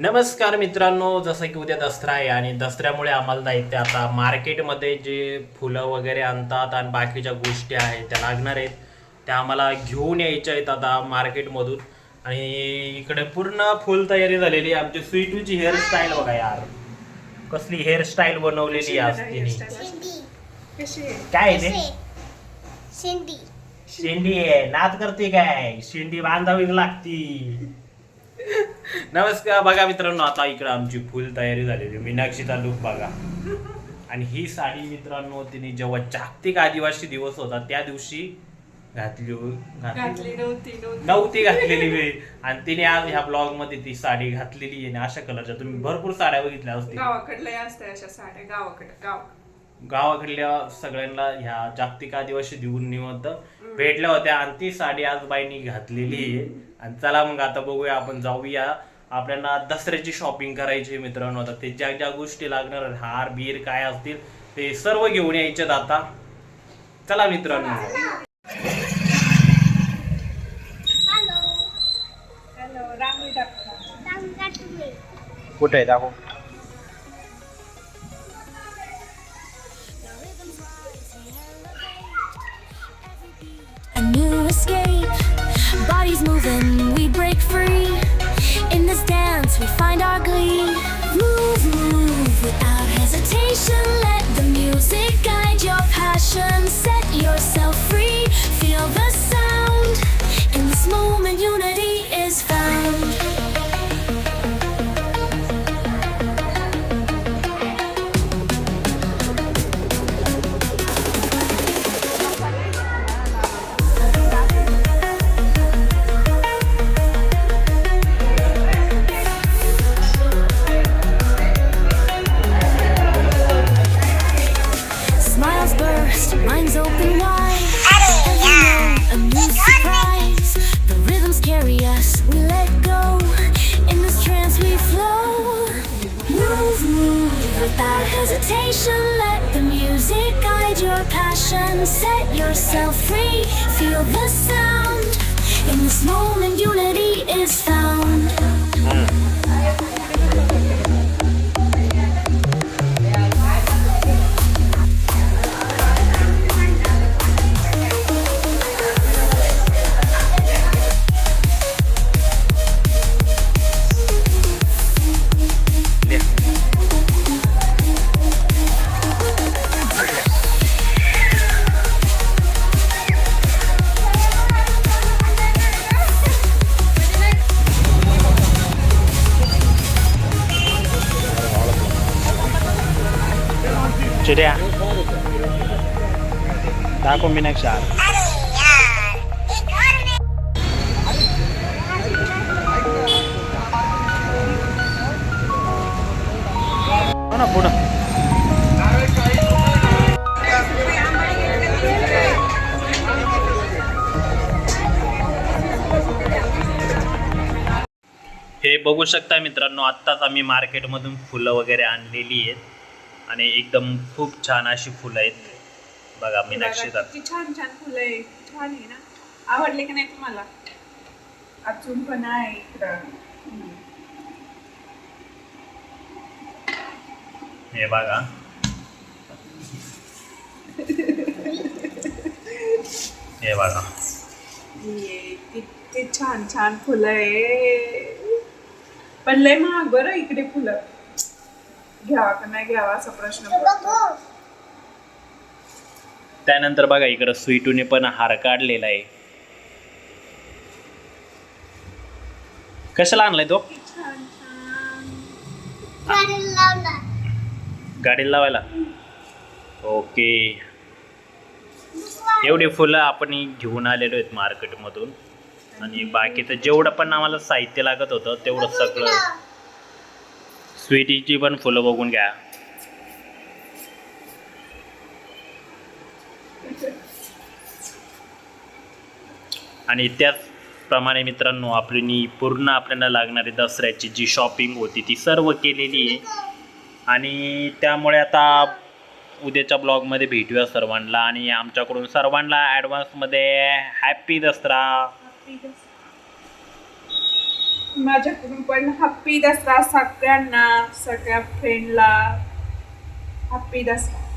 नमस्कार मित्रांनो जसं की उद्या दसरा आहे आणि दसऱ्यामुळे आम्हाला जायचं आहे आता मार्केटमध्ये जे फुलं वगैरे आणतात आणि बाकीच्या गोष्टी आहेत त्या लागणार आहेत त्या आम्हाला घेऊन यायच्या आहेत आता मार्केटमधून. आणि इकडे पूर्ण फुल तयारी झालेली आहे. आमची स्वीटूची हेअरस्टाईल बघा यार. कसली हेअरस्टाईल बनवलेली आहे आज तिने. शेंडी. कशी आहे? काय आहे ते? शेंडी. शेंडी आहे. नाच करते काय? शेंडी बांधावी लागती. नमस्कार बघा मित्रांनो आता इकडे आमची फुल तयारी झालेली मीनाक्षीचा लुक बघा. आणि ही साडी मित्रांनो तिने जेव्हा जागतिक आदिवासी दिवस होता त्या दिवशी घातली घातली नव्हती घातलेली वेळी आणि तिने आज ह्या ब्लॉगमध्ये ती साडी घातलेली आहे आणि अशा कलरच्या तुम्ही भरपूर साड्या बघितल्या असतील. गावाकडल्या असतात अशा साड्या गावाकडे गाव गावाकडल्या सगळ्यांना ह्या जागतिक आदिवासी दिवून निमित्त भेटल्या होत्या. आणि ती साडी आज बाईंनी घातलेली आहे. आणि चला मग आता बघूया आपण जाऊया. आपल्याला दसऱ्याची शॉपिंग करायची आहे मित्रांनो. आता ते ज्या ज्या गोष्टी लागणार आहेत, हार बीर काय असतील ते सर्व घेऊन यायच्यात आता. चला मित्रांनो. कुठे आहे दाखव. Escape, bodies moving, we break free. In this dance, we find our glee. Move, move without hesitation. Minds open wide. A new surprise. The rhythms carry us, we let go. In this trance we flow. Move, move without hesitation. Let the music guide your passion. Set yourself free, feel the sound. In this moment, unity is found. चिड्या दाखव मीनाक्षी हार अरे हो ना पुढं. हे बघू शकता मित्रांनो आत्ताच आम्ही मार्केटमधून फुलं वगैरे आणलेली आहेत. आणि एकदम खूप छान अशी फुलं आहेत. बघा मीनाक्षी बघा, किती छान छान फुलं आहे छान आहे ना? आवडले की नाही तुम्हाला? अजून पण आहे इकडं. हे बघा. हे बघा. किती छान छान फुलं आहे. पण लय महाग बरं इकडे फुलं. घ्यावा का नाही घ्यावा असा प्रश्न पडतो. बघू. त्यानंतर बघा इकडं स्वीटूने पण हार काढलेला आहे. कशाला आणलाय तो? गाडीला लावायला? ओके. एवढी फुलं आपण घेऊन आलेलो आहेत मार्केटमधून. आणि बाकीचं जेवढं पण आम्हाला साहित्य लागत होतं तेवढं सगळं स्वीटीची पण फुलं बघून घ्या. आणि त्याचप्रमाणे मित्रांनो आपली पूर्ण आपल्याला लागणारी दसऱ्याची जी शॉपिंग होती ती सर्व केलेली आहे. आणि त्यामुळे आता उद्याच्या ब्लॉगमध्ये भेटूया सर्वांना. आणि आमच्याकडून सर्वांना ॲडव्हान्समध्ये हॅपी दसरा. माझ्याकडून पण हॅप्पी दसरा सगळ्यांना सगळ्या फ्रेंडला हॅप्पी दसरा.